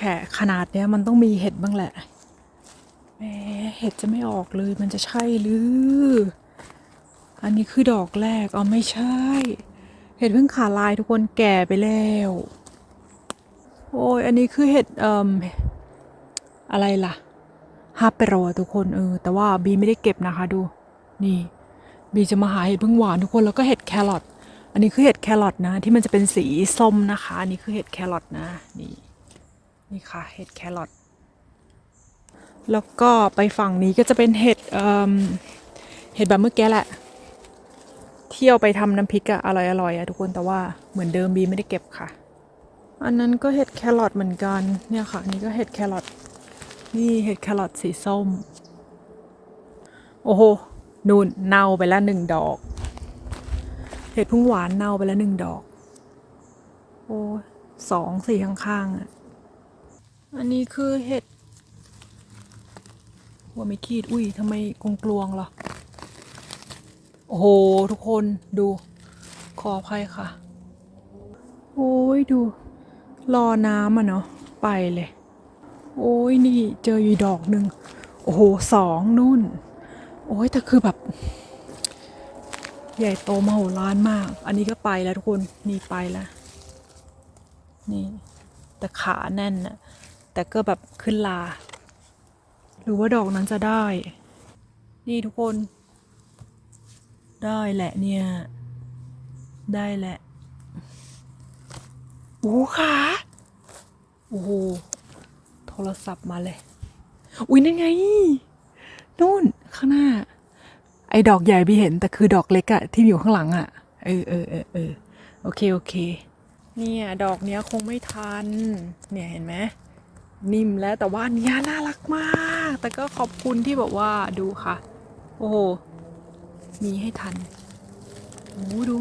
ฉะขนาดเนี้ยมันต้องมีเห็ดบ้างแหละแหมเห็ดจะไม่ออกเลยมันจะใช่หรือ อันนี้คือดอกแรกอ๋อไม่ใช่ เห็ดเพิ่งขาลายทุกคนแก่ไปแล้ว โอ้ยอันนี้คือเห็ดเอ่มอะไรล่ะฮาเปโรทุกคนเออแต่ว่าบีไม่ได้เก็บนะคะดู นี่บีจะมาหาเห็ดพึ่งหวานทุกคนแล้วก็เห็ดแครอทอันนี้คือเห็ดแครอทนะ ที่มันจะเป็นสีส้มนะคะ อันนี้คือเห็ดแครอทนะนี่ นี่ค่ะ เห็ดแครอทแล้วก็ไปฝั่งนี้ก็จะเป็นเห็ดเเห็ดแบบเมื่อกี้แหละ เที่ยวไปทำน้ำพริกอะอร่อยอร่อยอะทุกคนแต่ว่าเหมือนเดิมบีไม่ได้เก็บค่ะ อันนั้นก็เห็ดแครอทเหมือนกันเนี่ยค่ะนี่ก็เห็ดแครอทนี่เห็ดแครอทสีส้ม โอ้โหนูนเน่าไปแล้วหนึ่งดอก เห็ดพึ่งหวานเน่าไปแล้วหนึ่งดอก โอ้สองสี่ข้างๆอะ อันนี้คือเห็ด หัวไม่ขีด อุ้ยทำไมกลวงกลวงๆล่ะ โอ้โห ทุกคนดู ขออภัยค่ะ โอ้ยดู รอน้ำอะเนาะ ไปเลย โอ้ยนี่เจออยู่ดอกหนึ่ง โอ้โหสองนุ่น โอ้ยแต่คือแบบ ใหญ่โตมโหฬารมาก อันนี้ก็ไปแล้วทุกคน นี่ไปแล้ว นี่แต่ขาแน่นนะ แต่ก็แบบขึ้นลา หรือว่าดอกนั้นจะได้ นี่ทุกคน ได้แหละเนี่ย ได้แหละ โอ้ขาโอ้โห โทรศัพท์มาเลย อุ้ยนั่นไง นู่น ข้างหน้า ไอ้ดอกใหญ่พี่เห็น แต่คือดอกเล็กอะที่อยู่ข้างหลังอะเออเออเออเออโอเค โอเค เนี่ย ดอกเนี้ยคงไม่ทัน เนี่ยเห็นไหม นิ่มแล้วแต่ว่าอันเนี้ยน่ารักมาก แต่ก็ขอบคุณที่แบบว่าดูค่ะ โอ้โห มีให้ทันโอ้ดู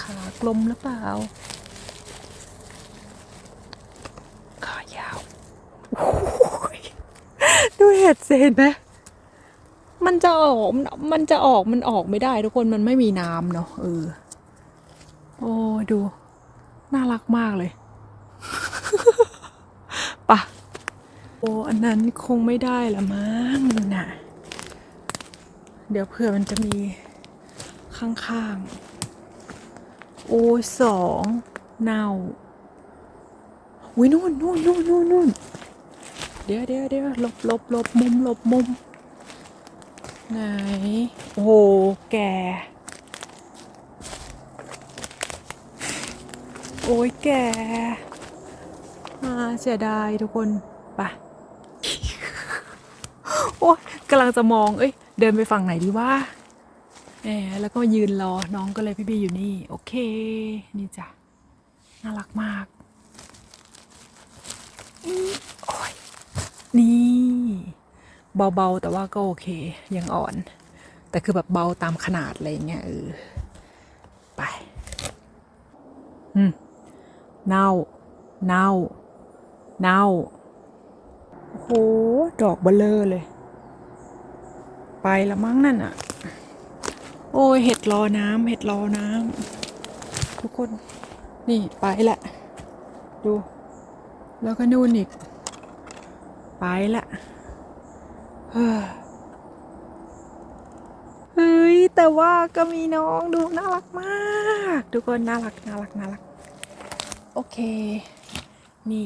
ขากลมหรือเปล่า ขายาว ดูเห็ดสิเห็นไหมมันจะออก มันจะออกมันออกไม่ได้ทุกคนมันไม่มีน้ำเนาะเออ โอ้ดู น่ารักมากเลยปะโอ้อันนั้นคงไม่ได้ละมั้งน่ะเดี๋ยวเผื่อมันจะมีข้างๆ โอ้ยสองเน่าอุ้ยนู่นนู่นนู่นนู่นนู่นเดี๋ยวเดี๋ยวเดี๋ยวหลบหลบหลบมุมหลบมุมไหนโอ้โหแก โอ้ยแกอาเสียดายทุกคนไปโอ้ยกำลังจะมอง เอ้ย เดินไปฝั่งไหนดีว่าแหมแล้วก็ยืนรอ น้องก็เลยพี่บีอยู่นี่ โอเค นี่จ้ะ น่ารักมากโอ้ยนี่ เบาๆ แต่ว่าก็โอเค ยังอ่อน แต่คือแบบเบาตามขนาดอะไรเงี้ยเออ ไป อืม เน่า เน่า เน่าโอ้โห ดอกเบลเลอร์เลย ไปละมั้งนั่นอะโอ้ย เห็ดรอน้ำเห็ดรอน้ำทุกคน นี่ไปละ ดู แล้วก็นู่นอีก ไปละ เฮ้อเฮ้ย แต่ว่าก็มีน้องดูน่ารักมาก ทุกคนน่ารักน่ารักน่ารัก โอเค นี่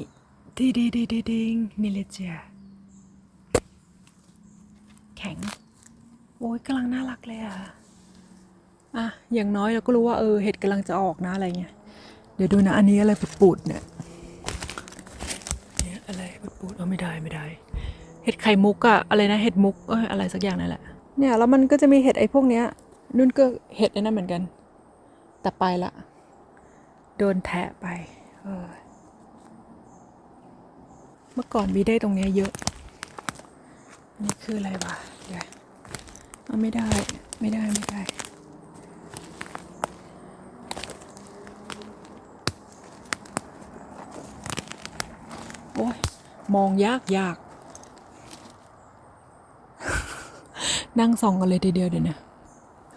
ดีดีดีดีดิงนี่เลยจ้ะแข็ง โอ้ยกำลังน่ารักเลยอะ อะ อย่างน้อยเราก็รู้ว่าเออเห็ดกำลังจะออกนะอะไรเงี้ย เดี๋ยวดูนะ อันนี้อะไรปูดๆเนี่ยเนี่ยอะไรปูดๆเอาไม่ได้ไม่ได้ เห็ดไข่มุกอะอะไรนะ เห็ดมุกเอ้ยอะไรสักอย่างนั่นแหละ เนี่ยแล้วมันก็จะมีเห็ดไอ้พวกเนี้ยนุ่นก็เห็ดไอ้นั่นเหมือนกัน แต่ไปละ โดนแทะไป เมื่อก่อนบีได้ตรงนี้เยอะนี่คืออะไรวะเดี๋ยวเอาไม่ได้ ไม่ได้ไม่ได้โอ้ยมองยากยาก นั่งส่องกันเลยทีเดียวเดี๋ยวนะ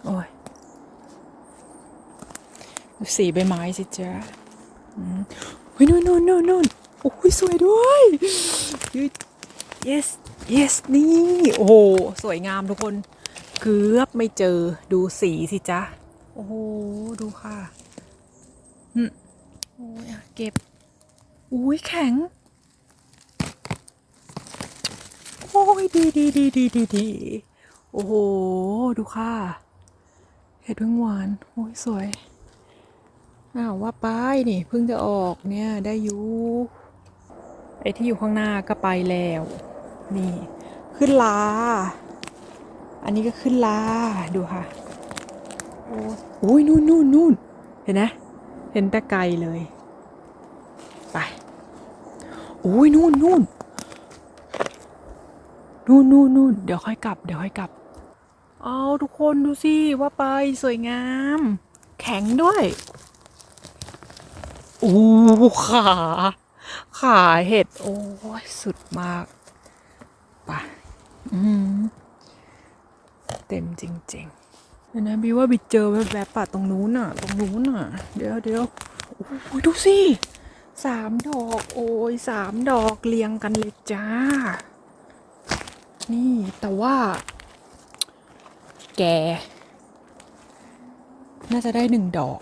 โอ้ยดูสีใบไม้สิจ๊ะ เฮ้ยนู่นนู่นนู่นนู่นโอ้ยสวยด้วยยืด yes yes นี่ โอ้โห สวยงามทุกคน เกือบไม่เจอ ดูสีสิจ๊ะ โอ้โห ดูค่ะอืมโอ้ยเก็บ อุ้ยแข็ง โอ้ยดีดีดีดีดีดีโอ้โห ดูค่ะ เห็ดพึ่งหวาน โอ้ยสวย อ้าวว่าไปนี่เพิ่งจะออกเนี่ยได้อยู่ไอ้ที่อยู่ข้างหน้าก็ไปแล้ว นี่ ขึ้นลา อันนี้ก็ขึ้นลา ดูค่ะโอ้ยนู่นนู่นนู่นเห็นไหมเห็นแต่ไกลเลย ไป โอ้ยนู่นนู่นนู่นนู่นนู่นเดี๋ยวค่อยกลับ เดี๋ยวค่อยกลับ เอาทุกคนดูสิ ว่าไปสวยงาม แข็งด้วย อ้ขา ขาเห็ด โอ้ยสุดมากปอืมเต็มจริงๆเดี๋ยวนะบีว่าบีเจอแวบๆป่ะตรงนู้นน่ะ ตรงนู้นน่ะ เดี๋ยวเดี๋ยวโอ้ยดูสิสามดอก โอ้ยสามดอกเรียงกันเลยจ้า นี่แต่ว่า แก น่าจะได้หนึ่งดอก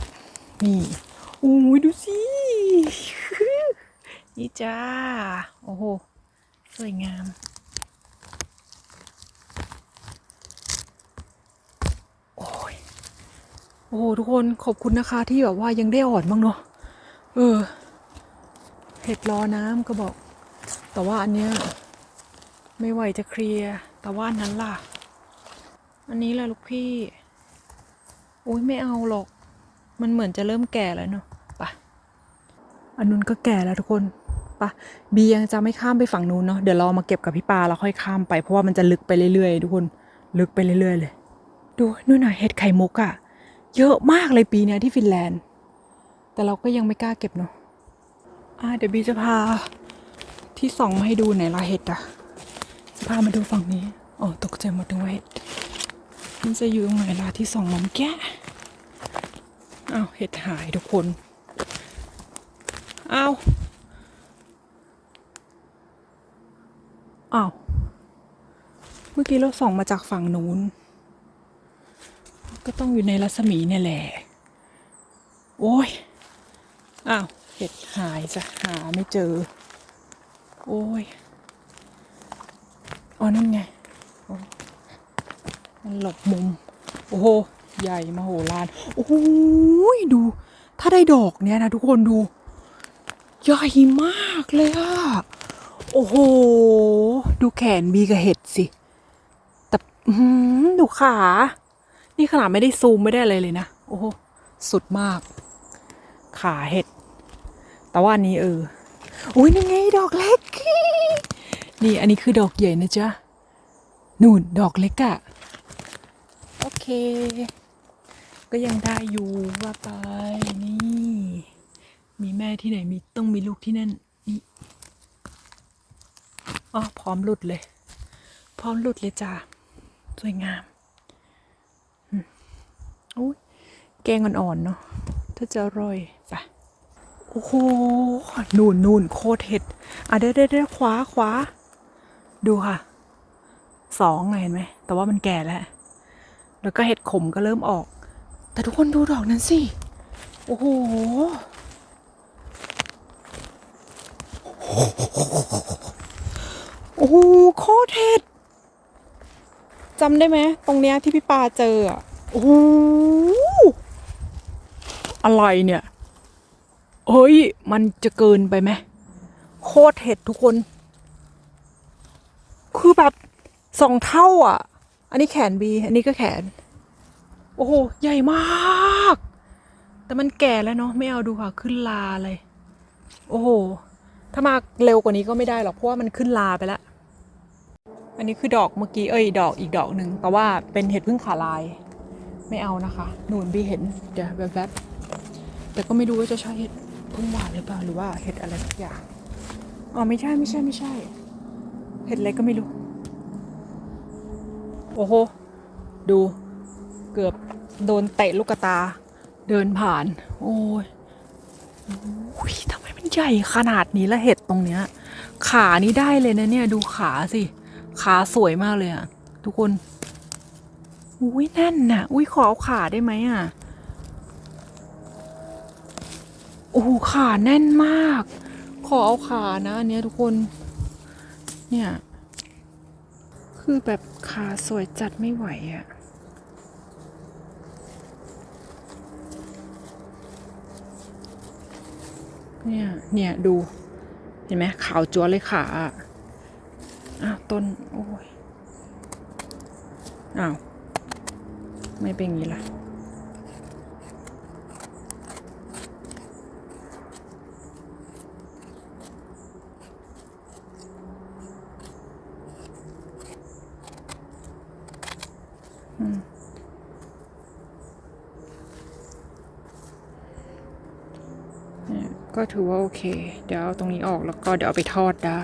นี่ โอ้ยดูสิ นี่จ้า โอ้โห สวยงาม โอ้ย โอ้โหทุกคนขอบคุณนะคะที่แบบว่ายังได้อ่อนบ้างเนาะ เออ เห็ดรอน้ำก็บอก แต่ว่าอันเนี้ยไม่ไหวจะเคลียร์ แต่ว่านั้นล่ะ อันนี้แหละลูกพี่ อุ้ยไม่เอาหรอก มันเหมือนจะเริ่มแก่แล้วเนาะ อันนู้นก็แก่แล้วทุกคนปะบียังจะไม่ข้ามไปฝั่งนู้นเนาะเดี๋ยวเรามาเก็บกับพี่ปลาแล้วค่อยข้ามไปเพราะว่ามันจะลึกไปเรื่อยๆทุกคนลึกไปเรื่อยๆเลย ดูนู่นน่ะเห็ดไข่มุกอะเยอะมากเลยปีเนี้ยที่ฟินแลนด์ แต่เราก็ยังไม่กล้าเก็บเนาะอะเดี๋ยวบีจะพาที่ส่องมาให้ดูไหนละเห็ดอะจะพามาดูฝั่งนี้อ๋อตกใจหมดนึกว่าเห็ดมันจะอยู่ตรงไหนล่ะที่ส่องมาเมื่อกี้อ้าวเห็ดหายทุกคน อ้าวอ้าวเมื่อกี้เราส่องมาจากฝั่งนู้น ก็ต้องอยู่ในรัศมีเนี่ยแหละ โอ้ยอ้าวเห็ดหายจะหาไม่เจอ โอ้ยอ๋อนั่นไงมันหลบมุม โอ้โห ใหญ่มโหฬารโอ้โหดู ถ้าได้ดอกเนี้ยนะทุกคนดู ใหญ่มากเลยอะโอ้โห ดูแขนบีกับเห็ดสิ แต่ดูขา นี่ขนาดไม่ได้ซูมไม่ได้อะไรเลยนะ โอ้โห สุดมาก ขาเห็ด แต่ว่าอันนี้เออ อุ้ยนี่ไงดอกเล็ก นี่อันนี้คือดอกใหญ่นะจ๊ะ นู่นดอกเล็กอะโอเค ก็ยังได้อยู่ว่าไปนี่ มีแม่ที่ไหนมีต้องมีลูกที่นั่นนี่อ๋อพร้อมหลุดเลย พร้อมหลุดเลยจ้าสวยงามอุ้ยแกงอ่อนๆเนาะถ้าจะอร่อยจ้ะโอ้โหนูนนูนโคตรเห็ดอะเด้เด้เด้ขวาขวาดูค่ะสองไงเห็นไหมแต่ว่ามันแก่แล้ว แล้วก็เห็ดขมก็เริ่มออก แต่ทุกคนดูดอกนั้นสิ โอ้โห โอ้โหโคตรเห็ดจำได้ไหมตรงเนี้ยที่พี่ปาเจออะโอ้โหอะไรเนี่ยเฮ้ย มันจะเกินไปไหมโคตรเห็ดทุกคน คือแบบสองเท่าอะ อันนี้แขนบี อันนี้ก็แขน โอ้โห ใหญ่มาก แต่มันแก่แล้วเนาะไม่เอาดูค่ะ ขึ้นลาเลย โอ้โห ถ้ามาเร็วกว่านี้ก็ไม่ได้หรอกเพราะว่ามันขึ้นลาไปแล้ว อันนี้คือดอกเมื่อกี้เอ้ยดอกอีกดอกหนึ่งแต่ว่าเป็นเห็ดพึ่งขาลาย ไม่เอานะคะหนูนบีเห็นเดี๋ยวแวบๆแต่ก็ไม่รู้ว่าจะใช่เห็ดพึ่งหวานหรือเปล่าหรือว่าเห็ดอะไรสักอย่างอ๋อไม่ใช่ไม่ใช่ไม่ใช่ เห็ดอะไรก็ไม่รู้ โอ้โหดูเกือบโดนเตะลูกตาเดินผ่าน โอ้ยทำ ใหญ่ขนาดนี้ละเห็ดตรงเนี้ย ขานี่ได้เลยนะเนี่ยดูขาสิ ขาสวยมากเลยอะทุกคน อุ้ยแน่นน่ะ อุ้ยขอเอาขาได้ไหมอะโอ้โหขาแน่นมาก ขอเอาขานะอันเนี้ยทุกคน เนี่ย คือแบบขาสวยจัดไม่ไหวอะ เนี่ย เนี่ย ดู เห็นไหมขาวจัวเลยขาอ้าวต้น โอ้ย อ้าว ไม่เป็นอย่างนี้ล่ะ ก็ถือว่าโอเค เดี๋ยวเอาตรงนี้ออกแล้วก็เดี๋ยวเอาไปทอดได้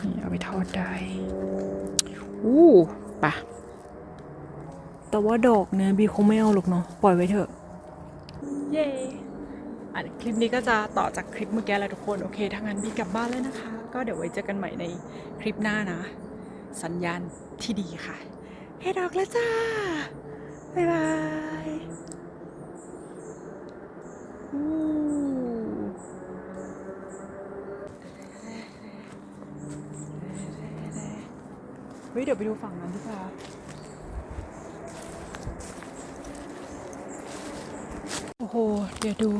นี่เอาไปทอดได้ อู้ปะแต่ว่าดอกเนี่ยบีคงไม่เอาหรอกเนาะ ปล่อยไว้เถอะ เย้อันคลิปนี้ก็จะต่อจากคลิปเมื่อกี้แหละทุกคน โอเคถ้างั้นบีกลับบ้านแล้วนะคะ ก็เดี๋ยวไว้เจอกันใหม่ในคลิปหน้านะ สัญญาณที่ดีค่ะ เฮ้ดอกแล้วจ้า บ๊ายบายอู้ เฮ้ยเดี๋ยวไปดูฝั่งนั้นดีกว่าโอ้โห เดี๋ยวดู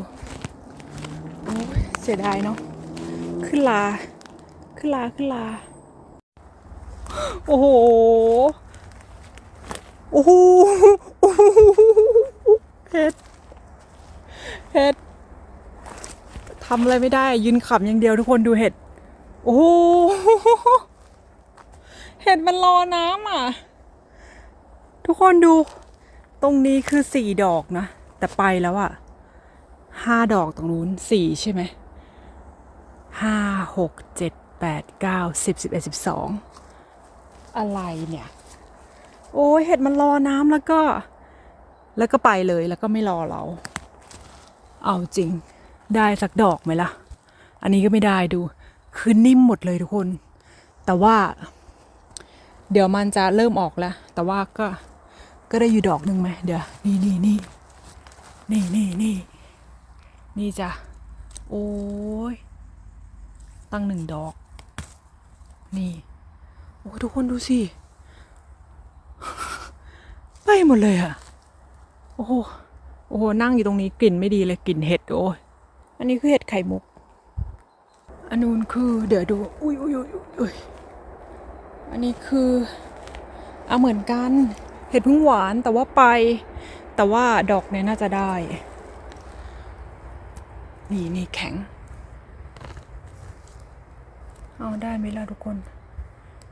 โอ้ยเสียดายเนาะขึ้นลา ขึ้นลาขึ้นลา โอ้โห โอ้โหโอ้โหเพชรเห็ดทำอะไรไม่ได้ยืนขำอย่างเดียวทุกคนดูเห็ด โอ้โห ดมันรอน้ำอะ ทุกคนดู ตรงนี้คือสี่ดอกนะ แต่ไปแล้วอะห้าดอกตรงนู้นสี่ใช่ไหมห้าหกเจ็ดแปดเก้าสิบสิบเอ็ดสิบสองอะไรเนี่ย โอ้ยเห็ดมันรอน้ำแล้วก็ แล้วก็ไปเลยแล้วก็ไม่รอเรา เอาจริงได้สักดอกไหมล่ะ อันนี้ก็ไม่ได้ดู คือนิ่มหมดเลยทุกคน แต่ว่า เดี๋ยวมันจะเริ่มออกแล้ว แต่ว่าก็ก็ได้อยู่ดอกหนึ่งไหมเดี๋ยวนี่นี่นี่นี่นี่นี่นี่จ้ะโอ้ยตั้งหนึ่งดอก นี่ โอ้ทุกคนดูสิไปหมดเลยอะโอ้โหโอ้โหนั่งอยู่ตรงนี้กลิ่นไม่ดีเลยกลิ่นเห็ดโอ้ยอันนี้คือเห็ดไข่มุกอันนู้นคือเดี๋ยวดู อุ้ยอุ้ยอุ้ยอุ้ย อันนี้คือเอาเหมือนกันเห็ดพึ่งหวานแต่ว่าไป แต่ว่าดอกเนี่ยน่าจะได้ นี่นี่แข็ง เอาได้ไหมล่ะทุกคน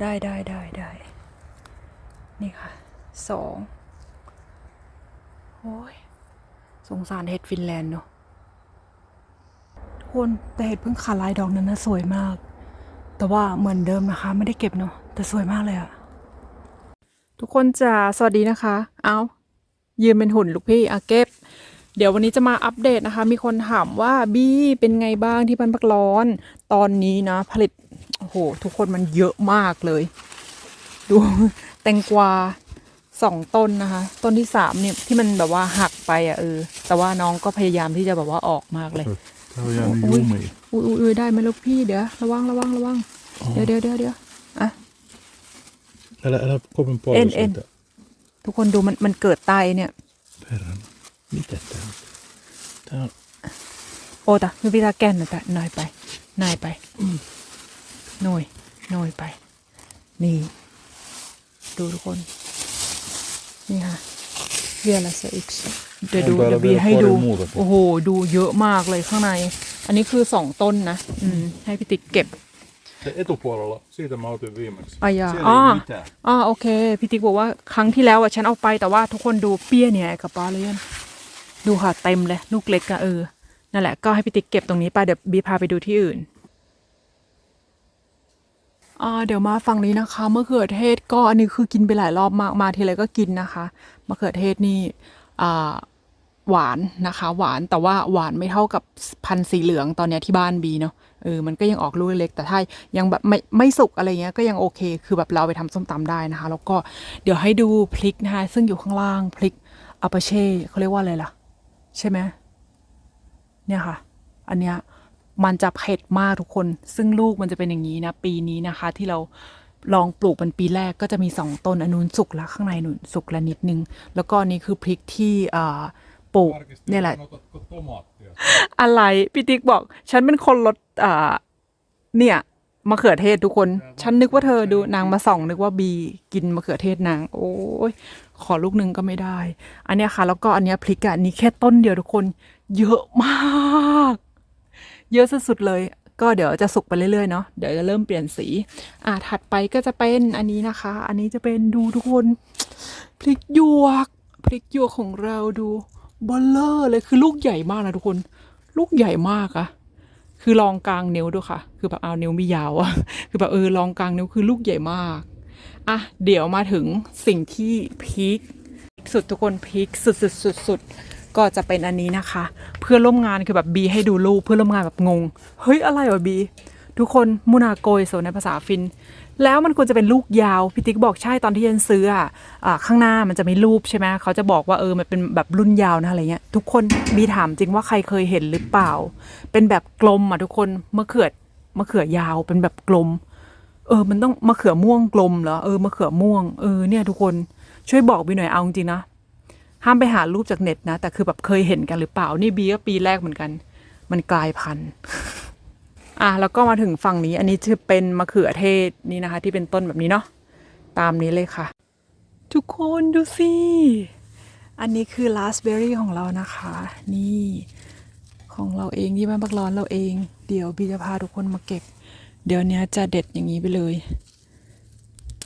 ได้ได้ได้ได้ นี่ค่ะสองโอ้ยสงสารเห็ดฟินแลนด์เนาะคนแต่เห็ดเพิ่งขาลายดอกนั้นนะสวยมาก แต่ว่าเหมือนเดิมนะคะ ไม่ได้เก็บเนาะ แต่สวยมากเลยอะทุกคนจะสวัสดีนะคะ เอายืนเป็นหุ่นลูกพี่อาเก็บ เดี๋ยววันนี้จะมาอัปเดตนะคะ มีคนถามว่าบี้เป็นไงบ้างที่บ้านพักร้อน ตอนนี้นะ ผลิต โอ้โห ทุกคนมันเยอะมากเลย ดูแตงกวาสองต้นนะคะ ต้นที่สามเนี่ยที่มันแบบว่าหักไปอะเออ แต่ว่าน้องก็พยายามที่จะแบบว่าออกมากเลย Det var gärna Oj. ljum i. อุ้ยอุ้ยอุ้ยได้ไหมลูกพี่เดี๋ยวระวังระวังระวังเดี๋ยวเดี๋ยวเดี๋ยวเดี๋ยวอะ Eller, eller kom en En, paus en. lite. ทุกคนดูมันมันเกิดไตเนี่ย Perran. Lite där. Där. โอ้ตะไม่พิตาแกนหน่อยไปหน่อยไปนายไปหน่อยหน่อยไปนี่ดูทุกคนนี่ค่ะเรียลาเซอิกเดี๋ยวดูมันก็เดี๋ยวบีให้ดูเราไป Formulat โอ้โห ดูเยอะมากเลยข้างใน อันนี้คือสองต้นนะ อืม ให้พี่ติ๊กเก็บ Det etupuolella, siitä mä otin viimeksi. อายา Siellä อ๋อ ei mitään. อ๋อโอเคพี่ติ๊กบอกว่าครั้งที่แล้วอะฉันเอาไปแต่ว่าทุกคนดูเปี้ยเนี่ยกับปลาเลยนดูค่ะเต็มเลยลูกเล็กอะเออนั่นแหละก็ให้พี่ติ๊กเก็บตรงนี้ไปเดี๋ยวบีพาไปดูที่อื่นอ่าเดี๋ยวมาฝั่งนี้นะคะมะเขือเทศก็อันนี้คือกินไปหลายรอบมากมาทีไรก็กินนะคะมะเขือเทศนี่อ่า หวานนะคะ หวานแต่ว่าหวานไม่เท่ากับพันธุ์สีเหลืองตอนนี้ที่บ้านบีเนาะเออมันก็ยังออกลูกเล็กแต่ถ้ายังแบบไม่ไม่สุกอะไรเงี้ยก็ยังโอเค คือแบบเราไปทำส้มตำได้นะคะ แล้วก็เดี๋ยวให้ดูพริกนะคะซึ่งอยู่ข้างล่างพริกอาปเช่เขาเรียกว่าอะไรล่ะ ใช่ไหมเนี่ยค่ะ อันเนี้ยมันจะเผ็ดมากทุกคน ซึ่งลูกมันจะเป็นอย่างนี้นะ ปีนี้นะคะ ที่เราลองปลูกเป็นปีแรกก็จะมีสองต้นอนุนสุกแล้วข้างในหนุนสุกแล้วนิดนึง แล้วก็นนี้คือพริกที่อ่า ปลูกเนี่ยแหละ อะไรพี่ติ๊กบอก ฉันเป็นคนลดอ่าเนี่ยมะเขือเทศทุกคน ฉันนึกว่าเธอดูนางมาส่อง นึกว่าบีกินมะเขือเทศนาง โอ้ยขอลูกหนึ่งก็ไม่ได้ อันนี้ค่ะ แล้วก็อันนี้พริกอะอันนี้แค่ต้นเดียวทุกคน เยอะมาก เยอะสุดๆเลย ก็เดี๋ยวจะสุกไปเรื่อยๆเนาะเดี๋ยวจะเริ่มเปลี่ยนสี อ่าถัดไปก็จะเป็นอันนี้นะคะ อันนี้จะเป็นดูทุกคนพริกหยวกพริกหยวกของเราดู เบลเลอร์เลยคือลูกใหญ่มากนะทุกคน ลูกใหญ่มากอะคือลองกลางนิ้วดูค่ะ คือแบบเอานิ้วไม่ยาวอะคือแบบเออลองกลางนิ้วคือลูกใหญ่มากอะเดี๋ยวมาถึงสิ่งที่พีคสุดทุกคนพีคสุดสุดสุดสุดก็จะเป็นอันนี้นะคะ เพื่อนร่วมงานคือแบบบีให้ดูรูปเพื่อนร่วมงานแบบงง เฮ้ยอะไรวะบี ทุกคนมูนาโกยโซในภาษาฟิน แล้วมันควรจะเป็นลูกยาวพี่ติ๊กบอกใช่ตอนที่ยันซื้ออะข้างหน้ามันจะมีรูปใช่ไหมเขาจะบอกว่าเออมันเป็นแบบรุ่นยาวนะอะไรเงี้ยทุกคนบีถามจริงว่าใครเคยเห็นหรือเปล่า เป็นแบบกลมอะทุกคนมะเขือมะเขือยาวเป็นแบบกลม เออ มันต้องมะเขือม่วงกลมเหรอเออมะเขือม่วงเออเนี่ยทุกคนช่วยบอกบีหน่อยเอาจริงนะห้ามไปหารูปจากเน็ตนะ แต่คือแบบเคยเห็นกันหรือเปล่า นี่บีก็ปีแรกเหมือนกัน มันกลายพันธุ์ อะแล้วก็มาถึงฝั่งนี้อันนี้จะเป็นมะเขือเทศนี่นะคะ ที่เป็นต้นแบบนี้เนาะตามนี้เลยค่ะ ทุกคนดูสิ อันนี้คือราสเบอร์รี่ของเรานะคะ นี่ของเราเองที่บ้านบักร้อนเราเอง เดี๋ยวบีจะพาทุกคนมาเก็บ เดี๋ยวนี้จะเด็ดอย่างนี้ไปเลย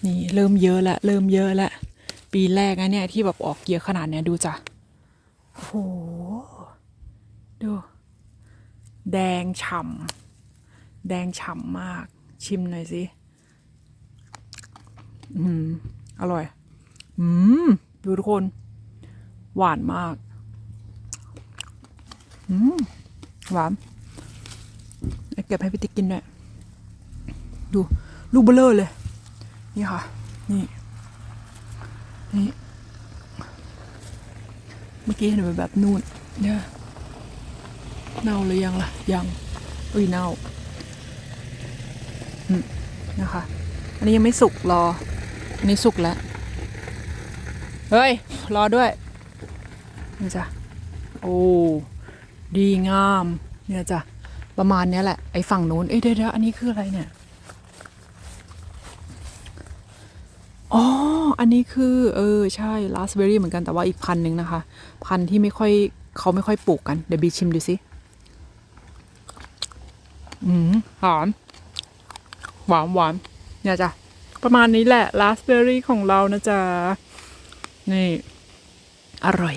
นี่เริ่มเยอะละเริ่มเยอะละปีแรกนะเนี่ยที่แบบออกเยอะขนาดเนี้ยดูจ้ะโอ้โหดู แดงฉ่ำ แดงฉ่ำมาก ชิมหน่อยสิ อืม อร่อย อืม ดูทุกคน หวานมาก อืม หวานเอเก็บให้พี่ติ๊กกินด้วยดู ลูกเบลเลอร์เลย นี่ค่ะ นี่ นี่ เมื่อกี้เห็นแบบนู่นเนี่ยเน่าหรือยังล่ะ ยังอุ้ยเน่า นะคะ อันนี้ยังไม่สุกรอ อันนี้สุกแล้ว เฮ้ย รอด้วยนี่จ้ะ โอ้ ดีงาม เนี่ยจ้ะ ประมาณเนี้ยแหละ ไอ้ฝั่งนู้น เอ้ยเดี๋ยวอันนี้คืออะไรเนี่ย อ๋อ อันนี้คือ เออ ใช่ ราสเบอร์รี่เหมือนกัน แต่ว่าอีกพันหนึ่งนะคะ พันที่ไม่ค่อยเขาไม่ค่อยปลูกกัน เดี๋ยวบีชิมดูสิ อืม หอม หวานหวานเนี่ยจ้ะ ประมาณนี้แหละราสเบอร์รี่ของเรานะจ๊ะ นี่ อร่อย